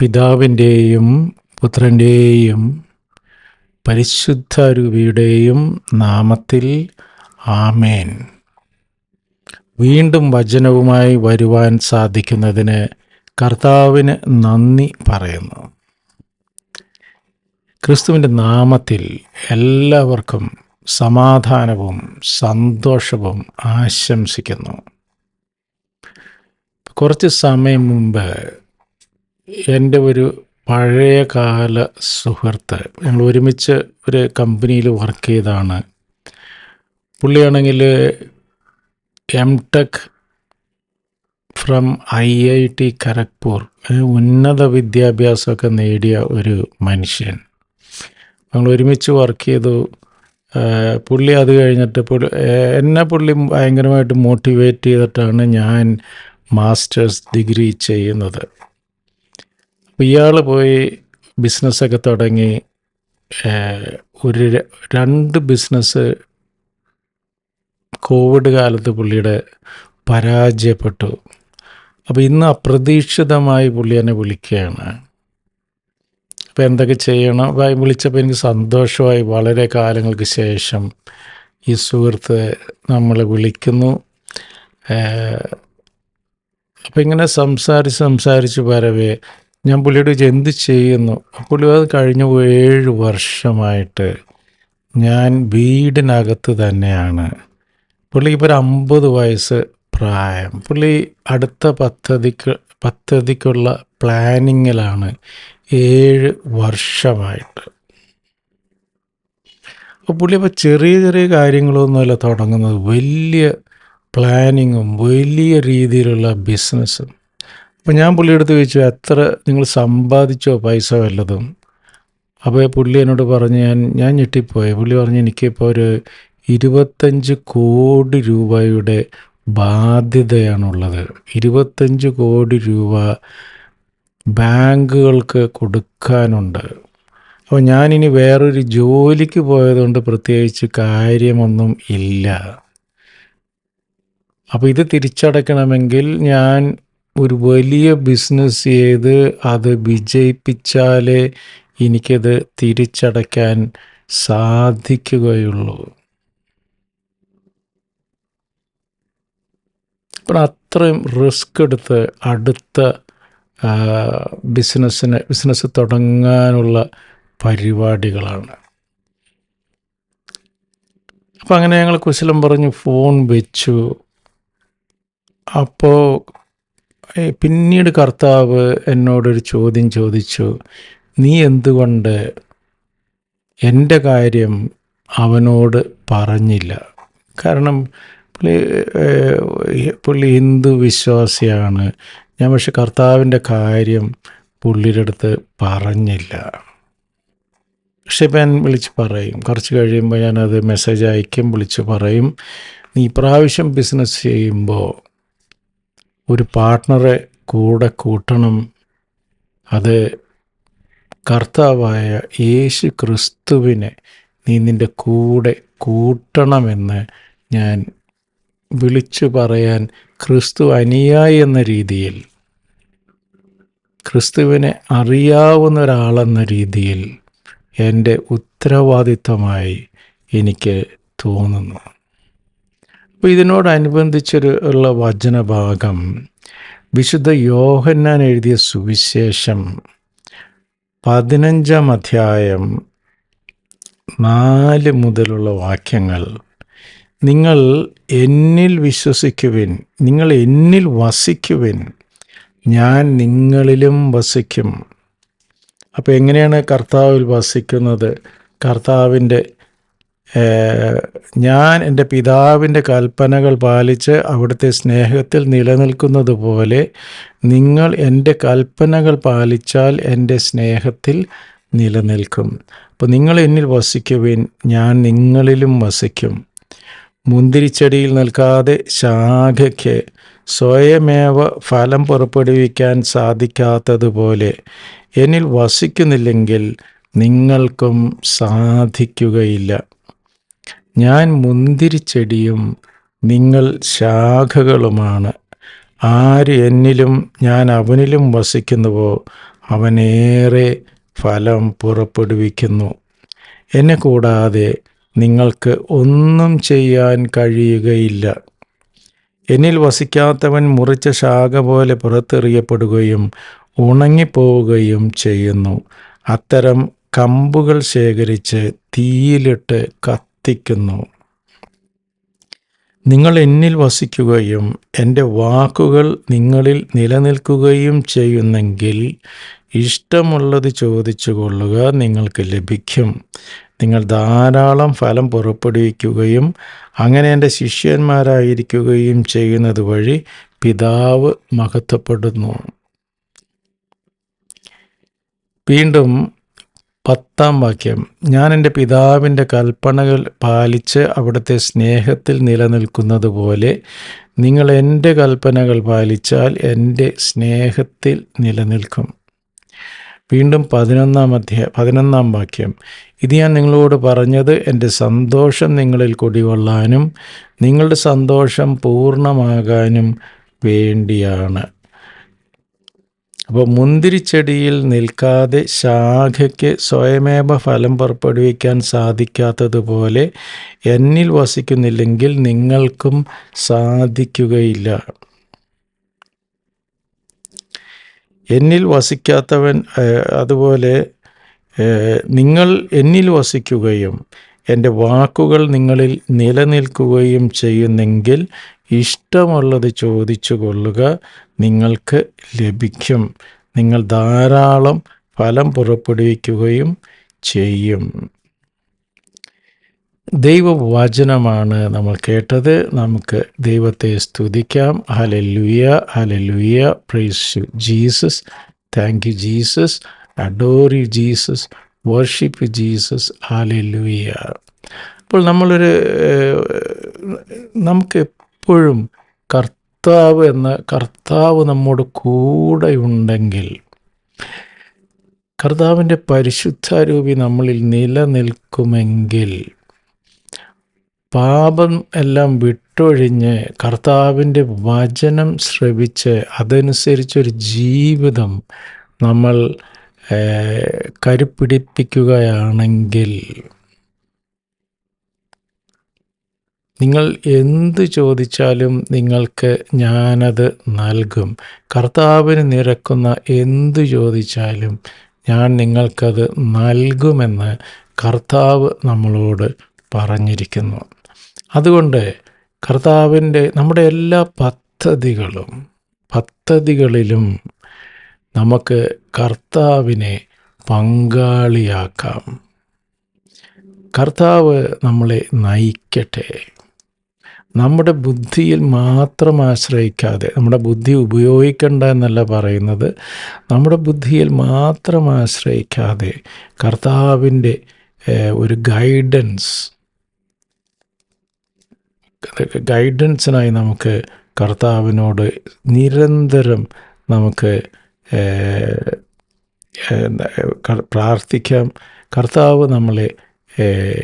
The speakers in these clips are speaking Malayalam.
പിതാവിന്റെയും പുത്രന്റെയും പരിശുദ്ധരൂപിയുടെയും നാമത്തിൽ ആമേൻ. വീണ്ടും വചനവുമായി വരുവാൻ സാധിക്കുന്നതിന് കർത്താവിന് നന്ദി പറയുന്നു. ക്രിസ്തുവിന്റെ നാമത്തിൽ എല്ലാവർക്കും സമാധാനവും സന്തോഷവും ആശംസിക്കുന്നു. കുറച്ച് സമയം മുമ്പ് എന്റെ ഒരു പഴയ കാല സുഹൃത്ത് ഞങ്ങൾ ഒരുമിച്ച് ഒരു കമ്പനിയിൽ വർക്ക് ചെയ്താണ്. പുള്ളിയാണെങ്കിൽ M tech from I I T Kharagpur ഉന്നത വിദ്യാഭ്യാസമൊക്കെ നേടിയ ഒരു മനുഷ്യൻ. ഞങ്ങൾ ഒരുമിച്ച് വർക്ക് ചെയ്തു. പുള്ളി അത് കഴിഞ്ഞിട്ട് പുള്ളി എന്നെ പുള്ളി ഭയങ്കരമായിട്ട് മോട്ടിവേറ്റ് ചെയ്തിട്ടാണ് ഞാൻ മാസ്റ്റേഴ്സ് ഡിഗ്രി ചെയ്യുന്നത്. ഇയാൾ പോയി ബിസിനസ്സൊക്കെ തുടങ്ങി ഒരു രണ്ട് ബിസിനസ് കോവിഡ് കാലത്ത് പുള്ളിയുടെ പരാജയപ്പെട്ടു. അപ്പോൾ ഇന്ന് അപ്രതീക്ഷിതമായി പുള്ളി എന്നെ വിളിക്കുകയാണ്. അപ്പോൾ എന്തൊക്കെ ചെയ്യണം? വിളിച്ചപ്പോൾ എനിക്ക് സന്തോഷമായി. വളരെ കാലങ്ങൾക്ക് ശേഷം ഈ സുഹൃത്ത് നമ്മളെ വിളിക്കുന്നു. അപ്പോൾ ഇങ്ങനെ സംസാരിച്ച് സംസാരിച്ച് വരവേ ഞാൻ പുള്ളിയോട് ചോദിച്ചു, എന്ത് ചെയ്യുന്നു? പുള്ളി അത് കഴിഞ്ഞ ഏഴ് വർഷമായിട്ട് ഞാൻ വീടിനകത്ത് തന്നെയാണ്. പുള്ളി ഇപ്പോൾ ഒരു അമ്പത് വയസ്സ് പ്രായം. പുള്ളി അടുത്ത പദ്ധതിക്ക് പദ്ധതിക്കുള്ള പ്ലാനിങ്ങിലാണ് ഏഴ് വർഷമായിട്ട്. അപ്പോൾ പുള്ളി അപ്പോൾ ചെറിയ ചെറിയ കാര്യങ്ങളൊന്നുമല്ല തുടങ്ങുന്നത്. വലിയ പ്ലാനിങ്ങും വലിയ രീതിയിലുള്ള ബിസിനസ്സും. അപ്പോൾ ഞാൻ പുള്ളിയെടുത്ത് ചോദിച്ചു എത്ര നിങ്ങൾ സമ്പാദിച്ചോ പൈസ വല്ലതും? അപ്പോൾ പുള്ളി എന്നോട് പറഞ്ഞ് ഞാൻ ഞാൻ ഞെട്ടിപ്പോയി. പുള്ളി പറഞ്ഞ് എനിക്കിപ്പോൾ ഒരു ഇരുപത്തഞ്ച് കോടി രൂപയുടെ ബാധ്യതയാണുള്ളത്. ഇരുപത്തഞ്ച് കോടി രൂപ ബാങ്കുകൾക്ക് കൊടുക്കാനുണ്ട്. അപ്പോൾ ഞാനിനി വേറൊരു ജോലിക്ക് പോയതുകൊണ്ട് പ്രത്യേകിച്ച് കാര്യമൊന്നും ഇല്ല. അപ്പോൾ ഇത് തിരിച്ചടയ്ക്കണമെങ്കിൽ ഞാൻ ഒരു വലിയ ബിസിനസ് ചെയ്ത് അത് വിജയിപ്പിച്ചാലേ എനിക്കത് തിരിച്ചടയ്ക്കാൻ സാധിക്കുകയുള്ളൂ. അപ്പോൾ അത്രയും റിസ്ക് എടുത്ത് അടുത്ത ബിസിനസ്സിന് ബിസിനസ് തുടങ്ങാനുള്ള പരിപാടികളാണ്. അപ്പം അങ്ങനെ ഞങ്ങൾ കുശലം പറഞ്ഞ് ഫോൺ വെച്ചു. അപ്പോൾ പിന്നീട് കർത്താവ് എന്നോടൊരു ചോദ്യം ചോദിച്ചു നീ എന്തുകൊണ്ട് എന്റെ കാര്യം അവനോട് പറഞ്ഞില്ല? കാരണം പുള്ളി പുള്ളി ഹിന്ദു വിശ്വാസിയാണ്. ഞാൻ പക്ഷെ കർത്താവിന്റെ കാര്യം പുള്ളിയുടെ അടുത്ത് പറഞ്ഞില്ല. പക്ഷെ ഞാൻ വിളിച്ച് പറയും. കുറച്ച് കഴിയുമ്പോൾ ഞാനത് മെസ്സേജ് അയക്കും വിളിച്ച് പറയും. നീ പ്രാവശ്യം ബിസിനസ് ചെയ്യുമ്പോൾ ഒരു പാർട്ട്ണറെ കൂടെ കൂട്ടണം. അത് കർത്താവായ യേശു ക്രിസ്തുവിനെ നീ നിന്റെ കൂടെ കൂട്ടണമെന്ന് ഞാൻ വിളിച്ചു പറയാൻ ക്രിസ്തു അനുയായി എന്ന രീതിയിൽ ക്രിസ്തുവിനെ അറിയാവുന്ന ഒരാളെന്ന രീതിയിൽ എന്റെ ഉത്തരവാദിത്തമായി എനിക്ക് തോന്നുന്നു. അപ്പോൾ ഇതിനോടനുബന്ധിച്ചൊരു ഉള്ള വചനഭാഗം വിശുദ്ധ യോഹന്നാൻ എഴുതിയ സുവിശേഷം പതിനഞ്ചാം അധ്യായം നാല് മുതലുള്ള വാക്യങ്ങൾ. നിങ്ങൾ എന്നിൽ വിശ്വസിക്കുവിൻ നിങ്ങൾ എന്നിൽ വസിക്കുവിൻ ഞാൻ നിങ്ങളിലും വസിക്കും. അപ്പോൾ എങ്ങനെയാണ് കർത്താവിൽ വസിക്കുന്നത്? കർത്താവിന്റെ ഞാൻ എന്റെ പിതാവിന്റെ കൽപ്പനകൾ പാലിച്ച് അവിടുത്തെ സ്നേഹത്തിൽ നിലനിൽക്കുന്നത് പോലെ നിങ്ങൾ എന്റെ കൽപ്പനകൾ പാലിച്ചാൽ എന്റെ സ്നേഹത്തിൽ നിലനിൽക്കും. അപ്പോൾ നിങ്ങൾ എന്നിൽ വസിക്കുവിൻ ഞാൻ നിങ്ങളിലും വസിക്കും. മുന്തിരിച്ചെടിയിൽ നിൽക്കാതെ ശാഖയ്ക്ക് സ്വയമേവ ഫലം പുറപ്പെടുവിക്കാൻ സാധിക്കാത്തതുപോലെ എന്നിൽ വസിക്കുന്നില്ലെങ്കിൽ നിങ്ങൾക്കും സാധിക്കുകയില്ല. ഞാൻ മുന്തിരിച്ചെടിയും നിങ്ങൾ ശാഖകളുമാണ്. ആര് എന്നിലും ഞാൻ അവനിലും വസിക്കുന്നുവോ അവനേറെ ഫലം പുറപ്പെടുവിക്കുന്നു. എന്നെ കൂടാതെ നിങ്ങൾക്ക് ഒന്നും ചെയ്യാൻ കഴിയുകയില്ല. എന്നിൽ വസിക്കാത്തവൻ മുറിച്ച ശാഖ പോലെ പുറത്തെറിയപ്പെടുകയും ഉണങ്ങിപ്പോവുകയും ചെയ്യുന്നു. അത്തരം കമ്പുകൾ ശേഖരിച്ച് തീയിലിട്ട് കത്തിക്കുന്നു നിങ്ങൾ എന്നിൽ വസിക്കുകയും എന്റെ വാക്കുകൾ നിങ്ങളിൽ നിലനിൽക്കുകയും ചെയ്യുന്നെങ്കിൽ ഇഷ്ടമുള്ളത് ചോദിച്ചു കൊള്ളുക നിങ്ങൾക്ക് ലഭിക്കും. നിങ്ങൾ ധാരാളം ഫലം പുറപ്പെടുവിക്കുകയും അങ്ങനെ എന്റെ ശിഷ്യന്മാരായിരിക്കുകയും ചെയ്യുന്നത് വഴി പിതാവ് മഹത്വപ്പെടുന്നു. വീണ്ടും പത്താം വാക്യം. ഞാൻ എന്റെ പിതാവിന്റെ കൽപ്പനകൾ പാലിച്ച് അവിടുത്തെ സ്നേഹത്തിൽ നിലനിൽക്കുന്നത് പോലെ നിങ്ങൾ എന്റെ കൽപ്പനകൾ പാലിച്ചാൽ എന്റെ സ്നേഹത്തിൽ നിലനിൽക്കും. വീണ്ടും പതിനൊന്നാം അധ്യായ പതിനൊന്നാം വാക്യം. ഇത് ഞാൻ നിങ്ങളോട് പറഞ്ഞത് എന്റെ സന്തോഷം നിങ്ങളിൽ കുടികൊള്ളാനും നിങ്ങളുടെ സന്തോഷം പൂർണമാകാനും വേണ്ടിയാണ്. അപ്പോൾ മുന്തിരിച്ചെടിയിൽ നിൽക്കാതെ ശാഖയ്ക്ക് സ്വയമേവ ഫലം പുറപ്പെടുവിക്കാൻ സാധിക്കാത്തതുപോലെ എന്നിൽ വസിക്കുന്നില്ലെങ്കിൽ നിങ്ങൾക്കും സാധിക്കുകയില്ല. എന്നിൽ വസിക്കാത്തവൻ അതുപോലെ നിങ്ങൾ എന്നിൽ വസിക്കുകയും എന്റെ വാക്കുകൾ നിങ്ങളിൽ നിലനിൽക്കുകയും ചെയ്യുന്നെങ്കിൽ ഇഷ്ടമുള്ളത് ചോദിച്ചു കൊള്ളുക നിങ്ങൾക്ക് ലഭിക്കും. നിങ്ങൾ ധാരാളം ഫലം പുറപ്പെടുവിക്കുകയും ചെയ്യും. ദൈവവചനമാണ് നമ്മൾ കേട്ടത്. നമുക്ക് ദൈവത്തെ സ്തുതിക്കാം. Hallelujah hallelujah praise Jesus thank you Jesus adore you Jesus worship Jesus hallelujah അപ്പോൾ നമ്മളൊരു നമുക്ക് എപ്പോഴും കർത്താവ് എന്ന കർത്താവ് നമ്മോട് കൂടെ ഉണ്ടെങ്കിൽ കർത്താവിന്റെ പരിശുദ്ധാരൂപി നമ്മളിൽ നിലനിൽക്കുമെങ്കിൽ പാപം എല്ലാം വിട്ടൊഴിഞ്ഞ് കർത്താവിന്റെ വചനം ശ്രവിച്ച് അതനുസരിച്ചൊരു ജീവിതം നമ്മൾ കരുപ്പിടിപ്പിക്കുകയാണെങ്കിൽ നിങ്ങൾ എന്ത് ചോദിച്ചാലും നിങ്ങൾക്ക് ഞാനത് നൽകും. കർത്താവിന് നിരക്കുന്ന എന്ത് ചോദിച്ചാലും ഞാൻ നിങ്ങൾക്കത് നൽകുമെന്ന് കർത്താവ് നമ്മളോട് പറഞ്ഞിരിക്കുന്നു. അതുകൊണ്ട് കർത്താവിന്റെ നമ്മുടെ എല്ലാ പദ്ധതികളും പദ്ധതികളിലും നമുക്ക് കർത്താവിനെ പങ്കാളിയാക്കാം. കർത്താവ് നമ്മളെ നയിക്കട്ടെ. നമ്മുടെ ബുദ്ധിയിൽ മാത്രം ആശ്രയിക്കാതെ നമ്മുടെ ബുദ്ധി ഉപയോഗിക്കണ്ട എന്നല്ല പറയുന്നത് നമ്മുടെ ബുദ്ധിയിൽ മാത്രം ആശ്രയിക്കാതെ കർത്താവിന്റെ ഒരു ഗൈഡൻസ് ഗൈഡൻസിനായി നമുക്ക് കർത്താവിനോട് നിരന്തരം നമുക്ക് പ്രാർത്ഥിക്കാം. കർത്താവ് നമ്മളെ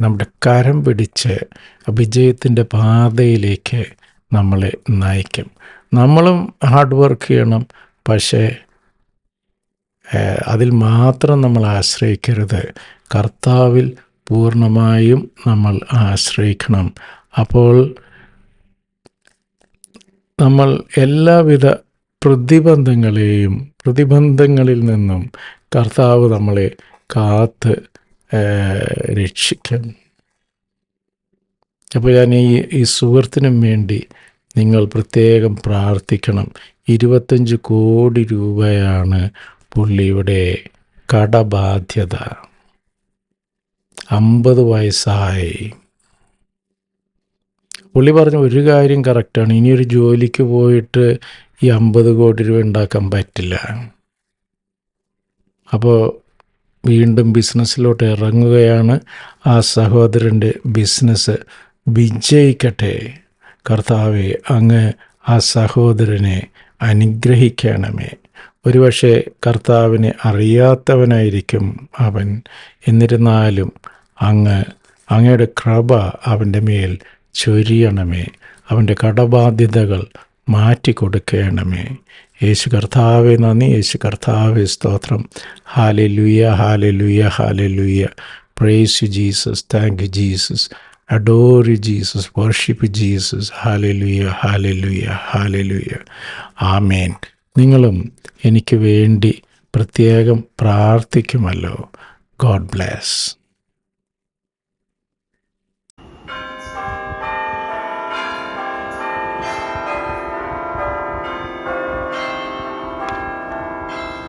നമ്മുടെ കരം പിടിച്ച് വിജയത്തിന്റെ പാതയിലേക്ക് നമ്മളെ നയിക്കും. നമ്മളും ഹാർഡ് വർക്ക് ചെയ്യണം പക്ഷേ അതിൽ മാത്രം നമ്മൾ ആശ്രയിക്കരുത്. കർത്താവിൽ പൂർണമായും നമ്മൾ ആശ്രയിക്കണം. അപ്പോൾ നമ്മൾ എല്ലാവിധ പ്രതിബന്ധങ്ങളെയും പ്രതിബന്ധങ്ങളിൽ നിന്നും കർത്താവ് നമ്മളെ കാത്ത് രക്ഷിക്കും. അപ്പോൾ ഞാൻ ഈ ഈ സുഹൃത്തിനും വേണ്ടി നിങ്ങൾ പ്രത്യേകം പ്രാർത്ഥിക്കണം. ഇരുപത്തഞ്ച് കോടി രൂപയാണ് പുള്ളിയുടെ കടബാധ്യത. അമ്പത് വയസ്സായി. പുള്ളി പറഞ്ഞ ഒരു കാര്യം കറക്റ്റാണ്. ഇനിയൊരു ജോലിക്ക് പോയിട്ട് ഈ അമ്പത് കോടി രൂപ ഉണ്ടാക്കാൻ പറ്റില്ല. അപ്പോൾ വീണ്ടും ബിസിനസ്സിലോട്ട് ഇറങ്ങുകയാണ് ആ സഹോദരന്റെ ബിസിനസ് വിജയിക്കട്ടെ. കർത്താവെ അങ്ങ് ആ സഹോദരനെ അനുഗ്രഹിക്കണമേ. ഒരുപക്ഷെ കർത്താവിനെ അറിയാത്തവനായിരിക്കും അവൻ. എന്നിരുന്നാലും അങ്ങ് അങ്ങയുടെ കൃപ അവന്റെ മേൽ ചൊരിയണമേ. അവന്റെ കടബാധ്യതകൾ മാറ്റി കൊടുക്കണമേ യേശു കർത്താവെ നന്ദി. യേശു കർത്താവെ സ്തോത്രം. ഹാലെ ലുയ hallelujah hallelujah praise you Jesus thank you Jesus adore you Jesus worship Jesus hallelujah hallelujah hallelujah amen നിങ്ങളും എനിക്ക് വേണ്ടി പ്രത്യേകം പ്രാർത്ഥിക്കുമല്ലോ. God bless